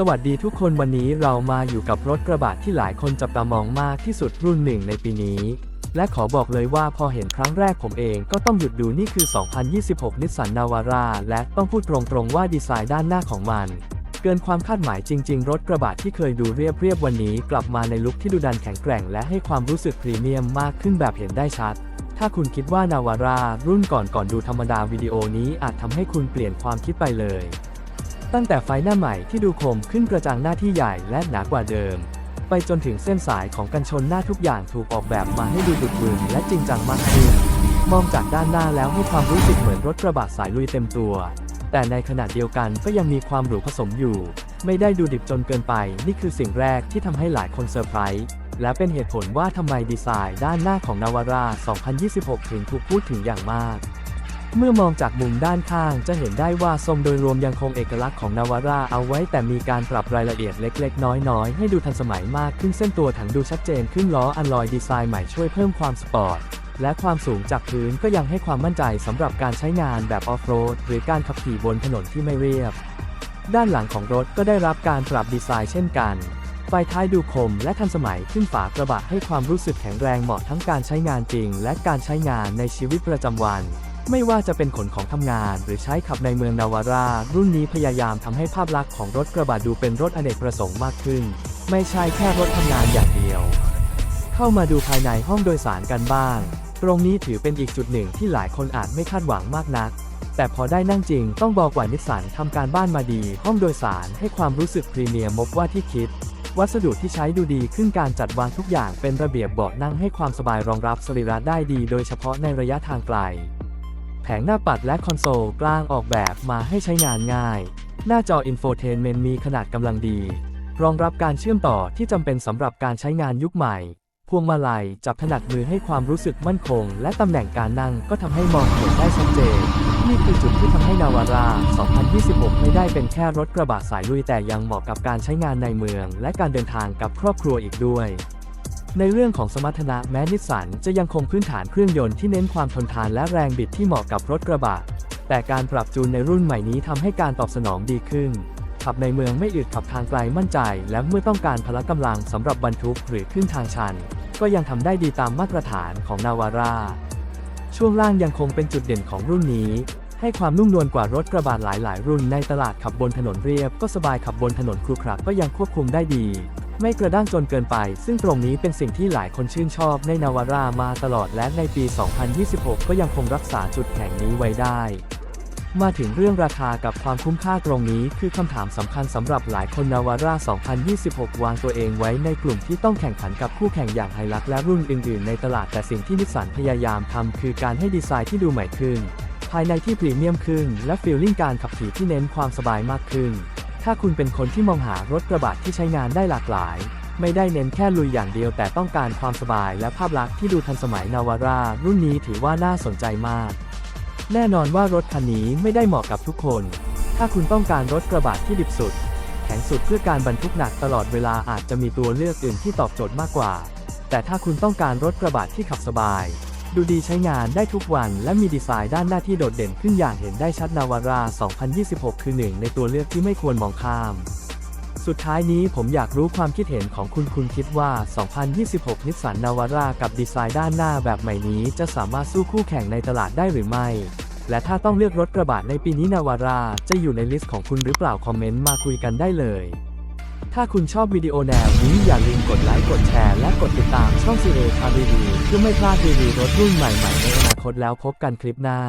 สวัสดีทุกคนวันนี้เรามาอยู่กับรถกระบะที่หลายคนจับตามองมากที่สุดรุ่นหนึ่งในปีนี้ และขอบอกเลยว่าพอเห็นครั้งแรกผมเองก็ต้องหยุดดูนี่คือ 2026นิสสันนาวาร่าและต้องพูดตรงๆว่าดีไซน์ด้านหน้าของมัน เกินความคาดหมายจริงๆ รถกระบะที่เคยดูเรียบๆวันนี้ กลับมาในลุคที่ดูดันแข็งแกร่ง และให้ความรู้สึกพรีเมียมมากขึ้นแบบเห็นได้ชัดถ้าคุณคิดว่านาวาร่ารุ่นก่อนก่อนดูธรรมดาวิดีโอนี้อาจทำให้คุณเปลี่ยนความคิดไปเลย ตั้งแต่ไฟหน้าใหม่ที่ดูคมขึ้นกระจังหน้าที่ใหญ่และหนากว่าเดิม ไปจนถึงเส้นสายของกันชนหน้าทุกอย่างถูกออกแบบมาให้ดูดุดบึนและจริงจังมากขึ้น มองจากด้านหน้าแล้วให้ความรู้สึกเหมือนรถกระบะสายลุยเต็มตัว แต่ในขณะเดียวกันก็ยังมีความหรูผสมอยู่ ไม่ได้ดูดิบจนเกินไป นี่คือสิ่งแรกที่ทำให้หลายคนเซอร์ไพรส์และเป็นเหตุผลว่าทำไมดีไซน์ด้านหน้าของนาวาร่า 2026 ถึงถูกพูดถึงอย่างมาก เมื่อมองจากมุมด้านข้างจะเห็นได้ว่าทรงโดยรวมยังคงเอกลักษณ์ของนาวาร่าเอาไว้แต่มีการปรับรายละเอียดเล็กๆ น้อยๆ ให้ดูทันสมัยมากขึ้นเส้นตัวถังดูชัดเจนขึ้นล้ออันลอยดีไซน์ใหม่ช่วยเพิ่มความสปอร์ตและความสูงจากพื้นก็ยังให้ความมั่นใจสำหรับการใช้งานแบบออฟโรดหรือการขับขี่บนถนนที่ไม่เรียบ ด้านหลังของรถก็ได้รับการปรับดีไซน์เช่นกันไฟท้ายดูคมและทันสมัยขึ้นฝากระบะให้ความรู้สึกแข็งแรงเหมาะทั้งการใช้งานจริง และการใช้งานในชีวิตประจำวัน ไม่ว่าจะเป็นขนของทำงาน หรือใช้ขับในเมืองนาวาร่า รุ่นนี้พยายามทำให้ภาพลักษณ์ของรถกระบะดูเป็นรถอเนกประสงค์มากขึ้น ไม่ใช่แค่รถทำงานอย่างเดียว เข้ามาดูภายในห้องโดยสารกันบ้าง ตรงนี้ถือเป็นอีกจุดหนึ่งที่หลายคนอาจไม่คาดหวังมากนัก แต่พอได้นั่งจริงต้องบอกว่านิสสันทำการบ้านมาดี ห้องโดยสารให้ความรู้สึกพรีเมียมมบว่าที่คิดวัสดุที่ใช้ดูดีขึ้นการจัดวางทุกอย่างเป็นระเบียบเบาะนั่งให้ความสบายรองรับสรีระได้ดี โดยเฉพาะในระยะทางไกล แผงหน้าปัดและคอนโซลกลางออกแบบมาให้ใช้งานง่าย หน้าจออินโฟเทนเมนต์มีขนาดกำลังดี รองรับการเชื่อมต่อที่จำเป็นสำหรับการใช้งานยุคใหม่ พวงมาลัยจับถนัดมือให้ความรู้สึกมั่นคง และตำแหน่งการนั่งก็ทำให้มองเห็นได้ชัดเจน นี่คือจุดที่ทำให้นาวาร่า 2026 ไม่ได้เป็นแค่รถกระบะสายลุยแต่ยังเหมาะกับการใช้งานในเมือง และการเดินทางกับครอบครัวอีกด้วย ในเรื่องของสมรรถนะแม้นิสสันจะยังคงพื้นฐานเครื่องยนต์ที่เน้นความทนทานและแรงบิดที่เหมาะกับรถกระบะ แต่การปรับจูนในรุ่นใหม่นี้ทำให้การตอบสนองดีขึ้น ขับในเมืองไม่อึดขับทางไกลมั่นใจ และเมื่อต้องการพละกำลังสำหรับบรรทุกหรือขึ้นทางชัน ก็ยังทำได้ดีตามมาตรฐานของนาวาร่าช่วงล่างยังคงเป็นจุดเด่นของรุ่นนี้ ให้ความนุ่มนวลกว่ารถกระบะหลายๆ รุ่นในตลาดขับบนถนนเรียบ ก็สบายขับบนถนนครุขระก็ยังควบคุมได้ดี ไม่กระด้างจนเกินไป ซึ่งตรงนี้เป็นสิ่งที่หลายคนชื่นชอบในนาวาร่ามาตลอดและในปี 2026 ก็ยังคงรักษาจุดแข็งนี้ไว้ได้ มาถึงเรื่องราคากับความคุ้มค่าตรงนี้คือคำถามสำคัญสำหรับหลายคนนาวาร่า 2026 วางตัวเองไว้ในกลุ่มที่ต้องแข่งขันกับคู่แข่งอย่างไฮลักและรุ่นอื่นๆ ในตลาดแต่สิ่งที่นิสสันพยายามทำคือการให้ดีไซน์ที่ดูใหม่ขึ้น ภายในที่พรีเมียมขึ้น และฟีลลิ่งการขับขี่ที่เน้นความสบายมากขึ้น ถ้าคุณเป็นคนที่มองหารถกระบะที่ใช้งานได้หลากหลาย ไม่ได้เน้นแค่ลุยอย่างเดียวแต่ต้องการความสบายและภาพลักษณ์ที่ดูทันสมัยนาวาร่ารุ่นนี้ถือว่าน่าสนใจมาก แน่นอนว่ารถคันนี้ไม่ได้เหมาะกับทุกคน ถ้าคุณต้องการรถกระบะที่ดิบสุด แข็งสุดเพื่อการบรรทุกหนักตลอดเวลาอาจจะมีตัวเลือกอื่นที่ตอบโจทย์มากกว่า แต่ถ้าคุณต้องการรถกระบะที่ขับสบาย ดูดีใช้งานได้ทุกวันและมีดีไซน์ด้านหน้าที่โดดเด่นขึ้นอย่างเห็นได้ชัดนาวาร่า2026 คือหนึ่งในตัวเลือกที่ไม่ควรมองข้าม สุดท้ายนี้ผมอยากรู้ความคิดเห็นของคุณคุณคิดว่า 2026 นิสสันนาวารากับดีไซน์ด้านหน้าแบบใหม่นี้จะสามารถสู้คู่แข่งในตลาดได้หรือไม่ และถ้าต้องเลือกรถกระบะในปีนี้นาวาราจะอยู่ในลิสต์ของคุณหรือเปล่าคอมเมนต์มาคุยกันได้เลย ถ้าคุณชอบวิดีโอแนวนี้อย่าลืมกดไลค์กดแชร์และกดติดตามช่องซีเอคารีวีเพื่อไม่พลาดรีวิวรถรุ่นใหม่ๆในอนาคตแล้วพบกันคลิปหน้า